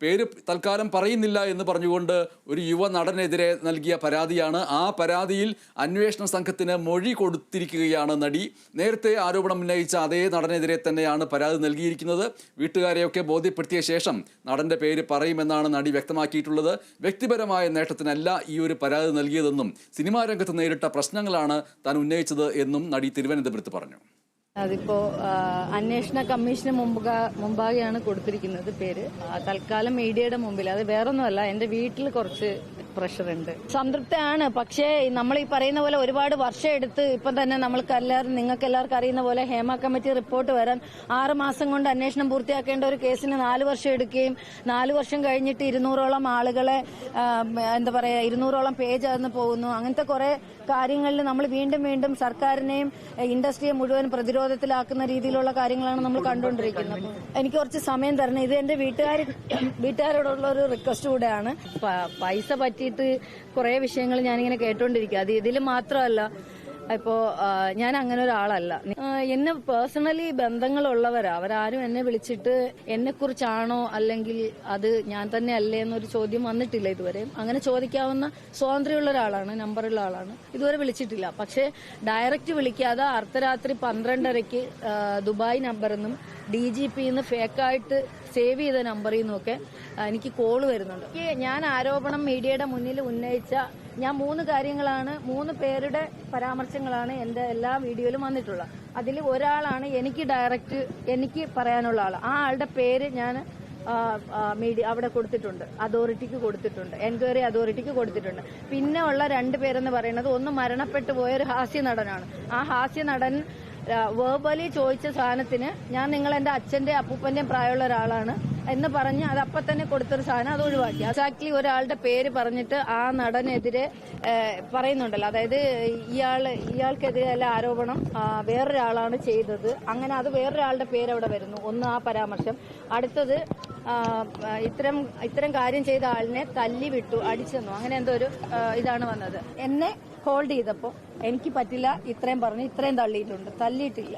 പേര് തൽക്കാലം പറയുന്നില്ല എന്ന് പറഞ്ഞുകൊണ്ട് ഒരു യുവ നടനെതിരെ നൽകിയ പരാതിയാണ്. ആ പരാതിയിൽ അന്വേഷണ സംഘത്തിന് മൊഴി കൊടുത്തിരിക്കുകയാണ് നടി. നേരത്തെ ആരോപണം ഉന്നയിച്ച അതേ നടനെതിരെ തന്നെയാണ് പരാതി നൽകിയിരിക്കുന്നത്. വീട്ടുകാരെയൊക്കെ ബോധ്യപ്പെടുത്തിയ ശേഷം നടന്റെ പേര് പറയുമെന്നാണ് നടി വ്യക്തമാക്കിയിട്ടുള്ളത്. വ്യക്തിപരമായ നേട്ടത്തിനല്ല ഈ ഒരു പരാതി നൽകിയതെന്നും സിനിമാ രംഗത്ത് നേരിട്ട പ്രശ്നങ്ങളാണ് താൻ ഉന്നയിച്ചത് എന്നും നടി തിരുവനന്തപുരത്ത് പറഞ്ഞു. അതിപ്പോ അന്വേഷണ കമ്മീഷന് മുമ്പ് മുമ്പാകെയാണ് കൊടുത്തിരിക്കുന്നത് പേര്. തൽക്കാലം മീഡിയയുടെ മുമ്പിൽ. അത് വേറൊന്നുമല്ല എന്റെ വീട്ടിൽ കുറച്ച് പ്രഷർ ഉണ്ട്. സംതൃപ്തയാണ്. പക്ഷേ നമ്മൾ ഈ പറയുന്ന പോലെ ഒരുപാട് വർഷം എടുത്ത് ഇപ്പം തന്നെ നമ്മൾക്ക് എല്ലാവരും നിങ്ങൾക്ക് എല്ലാവർക്കും അറിയുന്ന പോലെ ഹേമ കമ്മിറ്റി റിപ്പോർട്ട് വരാൻ ആറ് മാസം കൊണ്ട് അന്വേഷണം പൂർത്തിയാക്കേണ്ട ഒരു കേസിന് നാല് വർഷം എടുക്കുകയും നാല് വർഷം കഴിഞ്ഞിട്ട് ഇരുന്നൂറോളം ആളുകളെ എന്താ പറയാ ഇരുന്നൂറോളം പേജ് അന്ന് പോകുന്നു. അങ്ങനത്തെ കുറെ കാര്യങ്ങളിൽ നമ്മൾ വീണ്ടും വീണ്ടും സർക്കാരിനെയും ഇൻഡസ്ട്രിയെ മുഴുവൻ പ്രതിരോധത്തിലാക്കുന്ന രീതിയിലുള്ള കാര്യങ്ങളാണ് നമ്മൾ കണ്ടുകൊണ്ടിരിക്കുന്നത്. എനിക്ക് കുറച്ച് സമയം തരണം. ഇത് എന്റെ വീട്ടുകാർ വീട്ടുകാരോടുള്ള ഒരു റിക്വസ്റ്റ് കൂടെയാണ്. പൈസ പൈസ പറ്റിയിട്ട് കുറെ വിഷയങ്ങൾ ഞാനിങ്ങനെ കേട്ടോണ്ടിരിക്കുക അത് ഇതിൽ മാത്രമല്ല ഇപ്പോ ഞാൻ അങ്ങനെ ഒരാളല്ല. എന്നെ പേഴ്സണലി ബന്ധങ്ങളുള്ളവരാ. അവരാരും എന്നെ വിളിച്ചിട്ട് എന്നെ കുറിച്ചാണോ അല്ലെങ്കിൽ അത് ഞാൻ തന്നെ അല്ലേ എന്നൊരു ചോദ്യം വന്നിട്ടില്ല ഇതുവരെ. അങ്ങനെ ചോദിക്കാവുന്ന സ്വാതന്ത്ര്യമുള്ള ഒരാളാണ് നമ്പറുള്ള ആളാണ്. ഇതുവരെ വിളിച്ചിട്ടില്ല. പക്ഷെ ഡയറക്റ്റ് വിളിക്കാതെ അർദ്ധരാത്രി പന്ത്രണ്ടരയ്ക്ക് ദുബായ് നമ്പറിൽ നിന്നും ഡി ജി പിന്ന് ഫേക്കായിട്ട് സേവ് ചെയ്ത നമ്പറിൽ നിന്നൊക്കെ എനിക്ക് കോൾ വരുന്നുണ്ട്. ഞാൻ ആരോപണം മീഡിയയുടെ മുന്നിൽ ഉന്നയിച്ച ഞാൻ മൂന്ന് കാര്യങ്ങളാണ് മൂന്ന് പേരുടെ പരാമർശങ്ങളാണ് എന്റെ എല്ലാ വീഡിയോയിലും വന്നിട്ടുള്ളത്. അതിൽ ഒരാളാണ് എനിക്ക് ഡയറക്റ്റ് എനിക്ക് പറയാനുള്ള ആൾ ആ ആളുടെ പേര് ഞാൻ മീഡിയ അവിടെ കൊടുത്തിട്ടുണ്ട്. അതോറിറ്റിക്ക് കൊടുത്തിട്ടുണ്ട്. എൻക്വയറി അതോറിറ്റിക്ക് കൊടുത്തിട്ടുണ്ട്. പിന്നെ ഉള്ള രണ്ട് പേരെന്ന് പറയുന്നത് ഒന്ന് മരണപ്പെട്ടു പോയ ഒരു ഹാസ്യ നടനാണ് ആ ഹാസ്യ നടൻ വേർബലി ചോദിച്ച സാധനത്തിന് ഞാൻ നിങ്ങൾ എന്റെ അച്ഛന്റെ അപ്പൂപ്പന്റെയും പ്രായമുള്ള ഒരാളാണ് എന്ന് പറഞ്ഞ് അത് അപ്പം തന്നെ കൊടുത്തൊരു സാധനം അത് ഒഴിവാക്കി. എക്സാക്ട്ലി ഒരാളുടെ പേര് പറഞ്ഞിട്ട് ആ നടനെതിരെ പറയുന്നുണ്ടല്ലോ. അതായത് ഇയാൾ ഇയാൾക്കെതിരെ അല്ല ആരോപണം വേറൊരാളാണ് ചെയ്തത്. അങ്ങനെ അത് വേറൊരാളുടെ പേര് അവിടെ വരുന്നു. ഒന്ന് ആ പരാമർശം. അടുത്തത് ഇത്തരം ഇത്തരം കാര്യം ചെയ്ത ആളിനെ തല്ലി വിട്ടു അടിച്ചെന്നു. അങ്ങനെ എന്തോ ഒരു ഇതാണ് വന്നത്. എന്നെ ഹോൾഡ് ചെയ്തപ്പോൾ എനിക്ക് പറ്റില്ല ഇത്രയും പറഞ്ഞു ഇത്രയും തള്ളിയിട്ടുണ്ട് തല്ലിയിട്ടില്ല